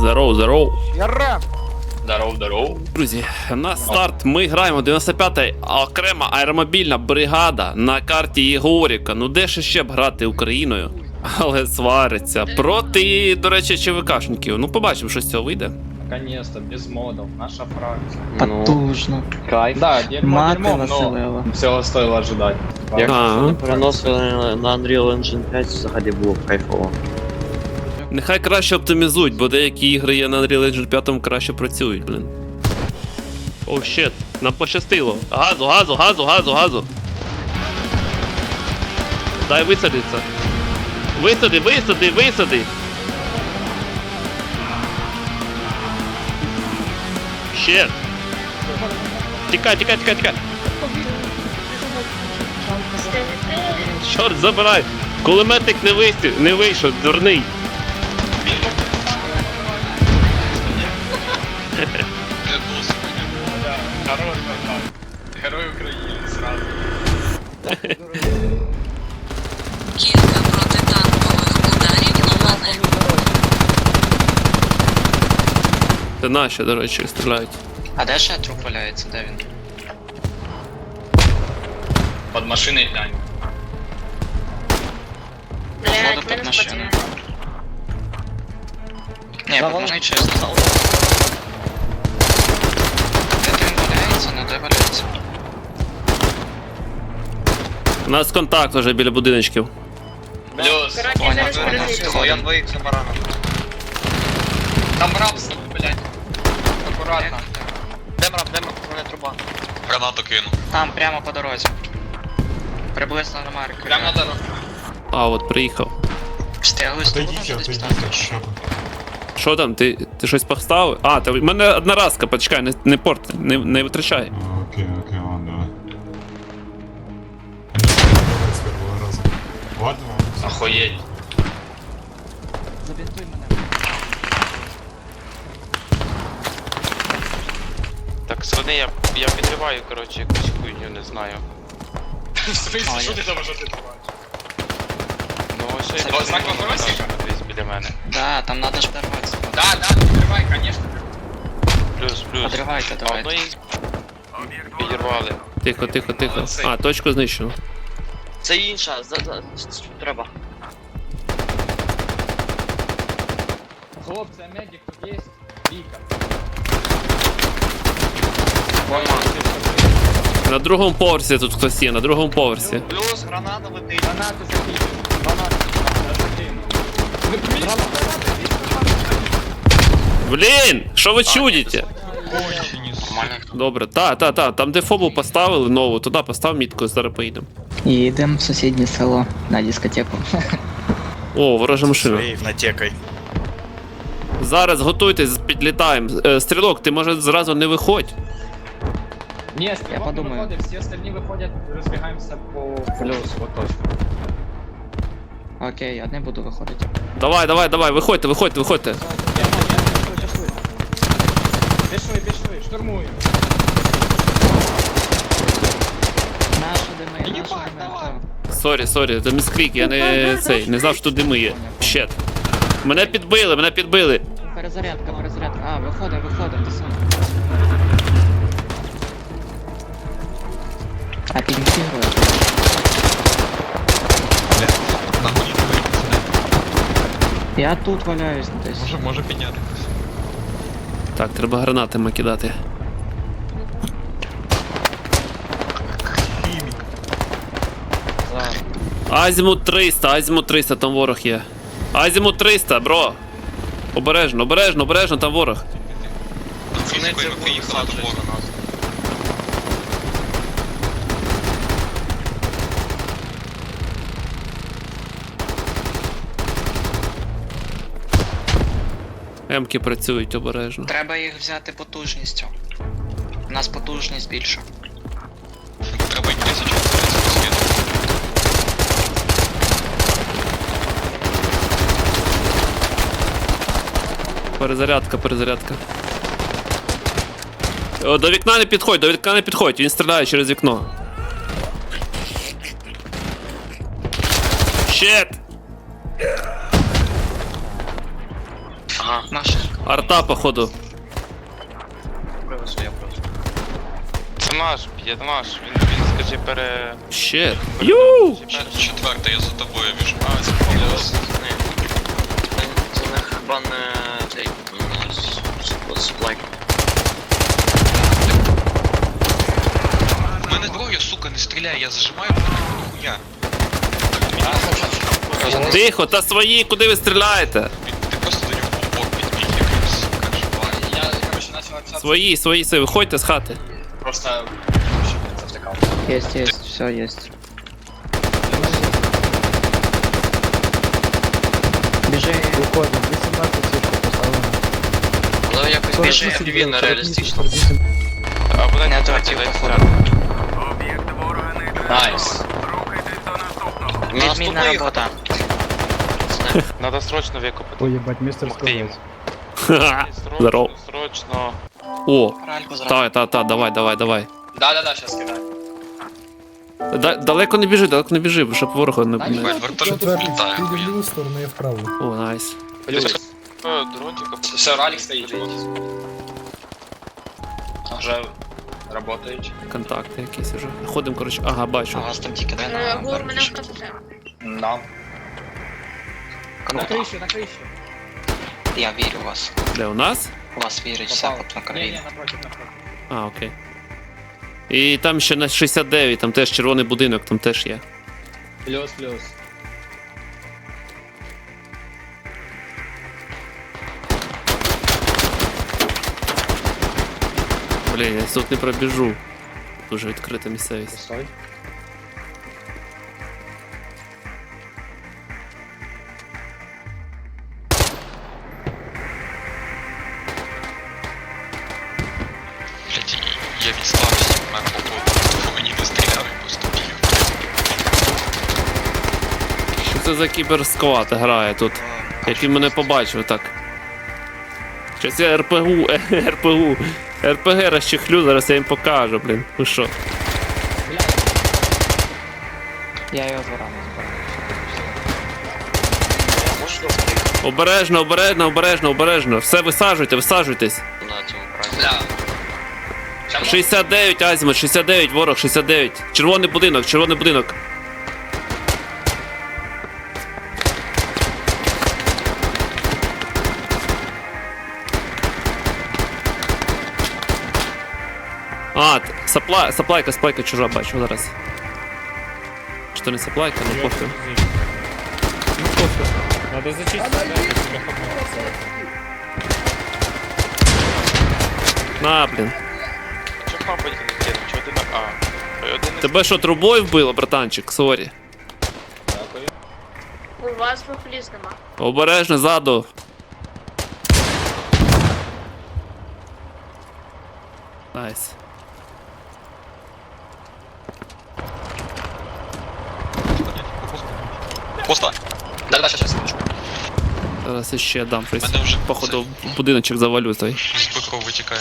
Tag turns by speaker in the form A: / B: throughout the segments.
A: Здорово, здорово.
B: Яра!
C: Здоров, здоров.
A: Друзі, на старт ми граємо 95-та окрема аеромобільна бригада на карті Єгоріка. Ну де ж ще б грати Україною? Але свариться проти, до речі, ЧВКшників. Ну побачимо, що з цього вийде.
C: Наконец-то, без модов, наша фракция.
D: Потужно.
E: Кайф.
C: Да, дерьмо
D: Мати
C: дерьмом, но
D: Василева.
C: всього стоило ожидать.
E: Якщо
A: Ага.
E: не переносили на- на Unreal Engine 5, взагалі було б кайфово.
A: Нехай краще оптимізують, бо деякі ігри є на Unreal Engine 5 краще працюють, блин. О, щет, нам пощастило. Газу, газу, газу, газу, газу. Дай висадиться. Висади, висади, висади. Щет. Тікай, тікай, тікай, тікай. Чорт, забирай. Кулеметник не вийшов, не вийшов, дурний.
C: Хорош, братан. Герой України сразу.
F: Кілька протитанкових ударів мене.
A: Це наші, до речі, стріляють.
G: А де ще труп валяється? Де він?
C: Под машиной глянь.
G: Походу під машиною. Ні, під машиною. Де валяється? Ну де валяється?
A: У нас контакт вже біля будиночків.
C: Плюс.
G: Понял, понял.
C: Я двоих за бараном. Там рабство, блядь. Аккуратно.
G: Дем раб, дем раб, труба.
H: Гранату кину.
G: Там, прямо по дорозі. Приблизно на марку.
C: Прямо на дорогу.
A: А, от приїхав.
G: Встигли з трубом десь поставити?
A: Що там, ти, ти щось поставив? А, та в мене одноразка, почекай, не, не порт, не, не витрачай.
H: Окей, окей, ладно. Ладно,
C: Охуеть.
D: Забінтуй мене.
I: Так, сходи, я, я підриваю, коротше, якусь хуйню, не знаю.
C: В смысле, що ти там уже ти
I: Ну, ось
C: Це знак вопросика?
I: десь біля мене.
G: Да, там надо ж дорватися.
C: Да, да, открывай, конечно.
I: Плюс, плюс.
G: Подривайте,
I: А
G: давайте.
I: одної підірвали.
A: Тихо, тихо, тихо.
C: Молодці.
A: А, точку знищено.
E: Це інша, за, за, треба.
C: Хлопцы, а медик тут есть? Вика.
A: На другому поверсі тут хтось є, на другому поверсі.
E: Плюс граната летить.
C: Гранаты закинь. Гранаты. Я закину.
A: Блін! Що ви чудите?
G: Нормально.
A: Добре, та, та, та, там де фобу поставили нову, туди постав мітку, зараз поїдемо.
D: І йдемо в сусіднє село на дискотеку.
A: О, ворожа машина.
H: Своей натекой.
A: Зараз готуйтесь, підлітаємо. Е, Стрілок, ти може зразу не виходь.
C: Не, стрелок не
D: подумаю.
C: выходит, все остальные выходят, разбегаемся по плюс, вот точно.
D: Окей, я не буду виходити.
A: Давай, давай, давай, виходьте, виходьте, виходьте.
C: Пішли, пішли, штурмуємо.
D: Наша дими, наша дими.
A: Сорі, сорі, це міскрік, я не цей, не знав, що тут дими є. Щет. Мене підбили, мене підбили.
D: Перезарядка, перезарядка. А, виходимо, виходимо, ти сам. Я тут валяюсь десь.
H: Може, може підняти.
A: Так, треба гранатами кидати. Азімут 300, азімут 300, там ворог є. Азімут 300, бро. Обережно, обережно, обережно, там ворог.
H: Фізикою поїхала до ворога.
A: Емки працюють обережно.
G: Треба їх взяти потужністю. У нас потужність більша.
H: Треба тисячу світу.
A: Перезарядка, перезарядка. О, до вікна не підходь, до вікна не підходь, він стріляє через вікно. Щет!
G: Наші.
A: Арта, походу.
G: Привезу, я привезу.
I: Це наш, б'є, це наш. Він, він скажи, пере...
A: Щет. Ю!
H: Четверте, я за тобою біжу.
E: А, це. Не. Це не хіба не цей. Сплайк.
H: В мене двоє, сука, не стріляє, я зажимаю, ніхуя.
A: Тихо, та свої, куди ви стріляєте?
H: Він- Ти просто до нього в бок підбіг якийсь, сука, живає.
C: Я, короче, начал общаться.
A: Свої, свої, свої, виходьте з хати.
C: Просто... короче, блин, завтыкал.
D: Есть, есть, все есть. Біжи.
E: Але якось більше FPV реалістично.
I: Або дай
G: Не
I: не
G: давайте,
I: дай
G: походу.
C: Найс.
G: Відмінна
E: Наступний
G: робота.
I: Надо срочно викопати.
B: Ой, ебать, мистер
I: Помогти їм.
A: Ха-ха. Здоров.
I: Срочно, срочно.
A: О,
G: Ральку зразу.
A: та, та, та, давай, давай, давай.
C: Сейчас кидаю.
A: Да, далеко не біжи, далеко не біжи, щоб ворога не... не...
H: Блядь, вертолет літає, хуя.
B: сторону, я вправо.
A: О, найс.
I: Плюс. Е, Дрончика.
C: Все, ралик стоит. Уже работает.
A: Контакти якісь уже. Ходимо, коротше. Ага, бачу.
G: А у там тільки дві
F: Е,
G: на
F: Гур мене
G: першій.
F: вкатує.
C: Да.
G: Круто. Я вірю в вас.
A: Де у нас?
G: У вас вірить вся на країна.
C: напротив, напротив.
A: А, окей. І там ще на 69, там теж червоний будинок, там теж є.
C: Плюс, плюс.
A: Блін, я тут не пробіжу. Дуже відкрита місцевість.
C: Стой.
A: За кіберсквад грає тут? Який мене побачив так. Щас я РПГу, РПГу. РПГ розчехлю, зараз я їм покажу, блін. Ну що?
D: Я його збираю.
A: Обережно, обережно, обережно, обережно. Все висаджуйте, висаджуйтесь.
E: На цьому.
C: Ща
A: 69, Азімут, 69, ворог, 69. Червоний будинок, червоний будинок. А, т- сапла, саплайка, саплайка чужа бачу зараз. Чи то не саплайка, ну пофіг. На, блін.
I: Чого папа не кинув? Чого ти на А? Один
A: Тебе що, трубою вбило, братанчик? Сорі.
F: У вас вифліз нема.
A: Обережно ззаду. Найс.
H: Поста.
C: Да-да, сейчас, сейчас.
A: Зараз іще дам щось.
H: Мене вже
A: Походу, в будиночок завалю той.
H: З биков витікає.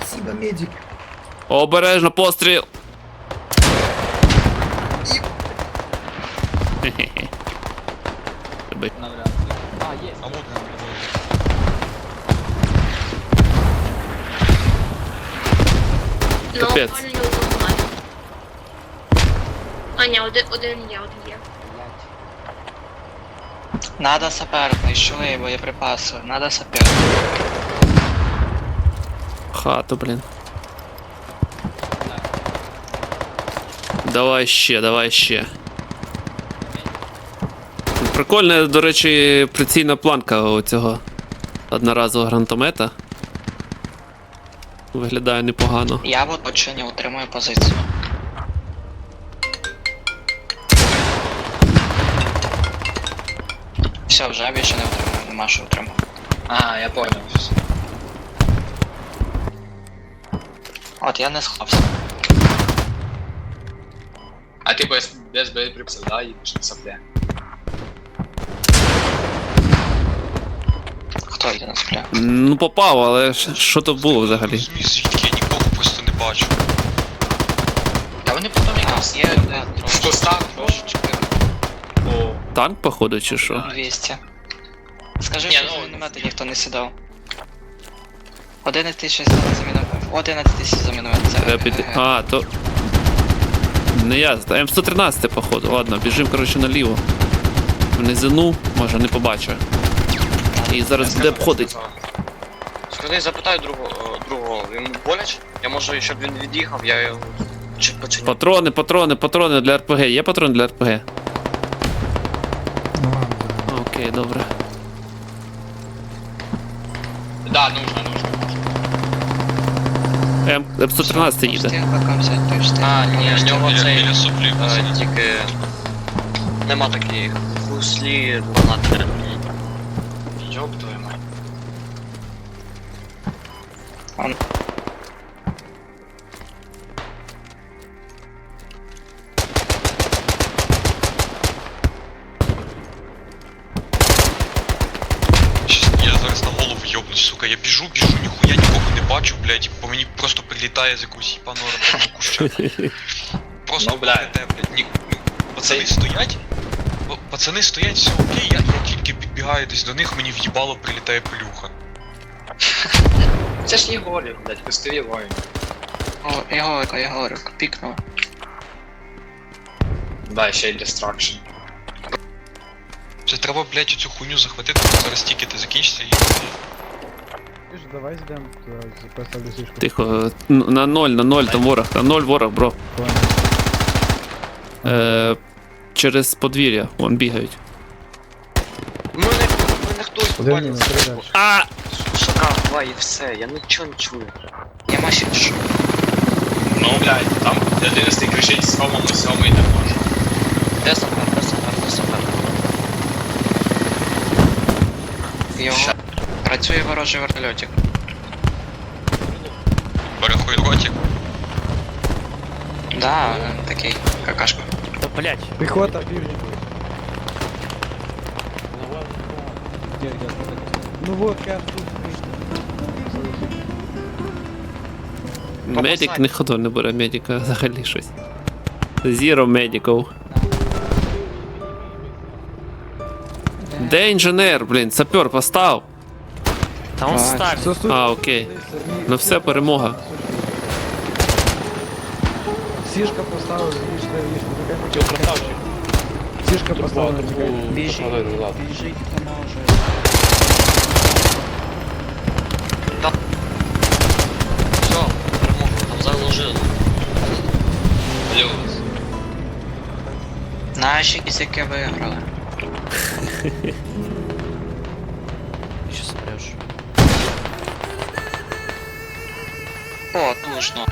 B: Спасибо, медик.
A: Обережно постріл. Хе-хе-хе. Тебе-
H: А вот.
F: Ну,
A: Капець.
F: немає. Один, один є, один є.
G: Надо сапер, знайшли боєприпаси. Надо сапер.
A: Хату, блін. Давай ще, давай ще. Прикольна, до речі, прицільна планка у цього одноразового гранатомета. Виглядає непогано.
G: Я в оточенні утримую позицію. Все, вже більше не утримую, нема що утримувати.
C: А, я понял.
G: От я не сховався.
C: А ты без, без боеприпасов, да, едешь на сопле?
G: Хто йде на спля?
A: Ну, попав, але ж- що то було взагалі?
H: Розумію, звідки я нікого просто не бачу.
C: Да вони потом
G: А, є де,
C: в
G: трошки.
C: кустах трошечки. О,
A: Танк, походу, чи що?
G: 200. Скажи,
C: Ні,
G: що
C: ну,
G: за міномети ніхто не сідав. 11 тисяч за міномет. 11 тисяч за міномет. Це
A: Треба піти.
G: ГГ.
A: А, то. Не я, М113 походу. Ладно, біжим, коротше, наліво. Внизину, може, не побачу. І зараз буде обходить.
E: Скажи, запитай другого, другого, йому боляче? Я можу, щоб він від'їхав, я його чуть починю.
A: Патрони, патрони, патрони для РПГ. Є патрони для РПГ? Окей, добре.
C: Да, нужно, нужно.
A: М, М113 їде.
G: Поки той встиг.
E: А, ні, в нього цей
H: біля суплі,
E: е, тільки нема таких гуслі 12.
C: Ёб твою мать.
H: Сука. Я біжу, біжу, ніхуя нікого не бачу, блядь, по мені просто прилітає з якогось їбаного рандомного куща. Просто
C: Ну, блядь.
H: блядь, ні, ну, пацани стоять, пацани стоять, все окей, я, я тільки підбігаю десь до них, мені в'їбало прилітає плюха.
C: Це ж Єгорів, блядь, пустиві воїн.
G: О, Єгорик, Єгорик, пікнув.
C: Да, ще й дистракшн.
H: Це треба, блядь, цю хуйню захватити, бо зараз тікети закінчаться і...
B: Давай ждем, поставлю сишку.
A: Тихо, на ноль, на ноль, там ворог, на ноль ворог, бро. Е, через подвір'я, вон бігають.
E: Мене, мене хтось бачив.
B: мінус, три далі.
A: А!
E: Шукав два і все, я нічого не чую.
G: Я машин.
C: Ну, блядь, там 11 кричить з сьомому, сьомий не може.
E: Де сапер, де сапер, де сапер?
G: Його. Працює ворожий вертольотик.
H: Берехуй ротик.
G: Да, такий, какашка.
B: Пехота, півник. Ну вот, как тут.
A: Медик ніхто не бере медика взагалі щось. Zero медиков. Де інженер, блін, сапер постав.
D: Та он
G: А.
A: А, окей. Ну все, перемога.
B: Сишка поставила, видишь, видишь, вот такая Сишка поставила.
D: Біжить, біжить, поможе.
E: Все, перемога, там заложили.
C: Плюс.
G: Наші кізяки виграли. Потужно.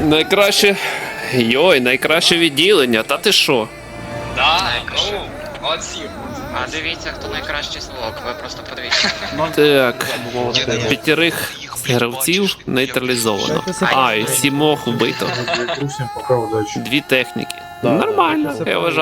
A: Найкраще. Йой, найкраще відділення, та ти що?
C: Да, ну, молодці.
G: А дивіться, хто найкращий словок, ви просто подивіться.
A: Так, п'ятерих гравців нейтралізовано. А, і сімох вбито. Дві техніки. Нормально, я вважаю.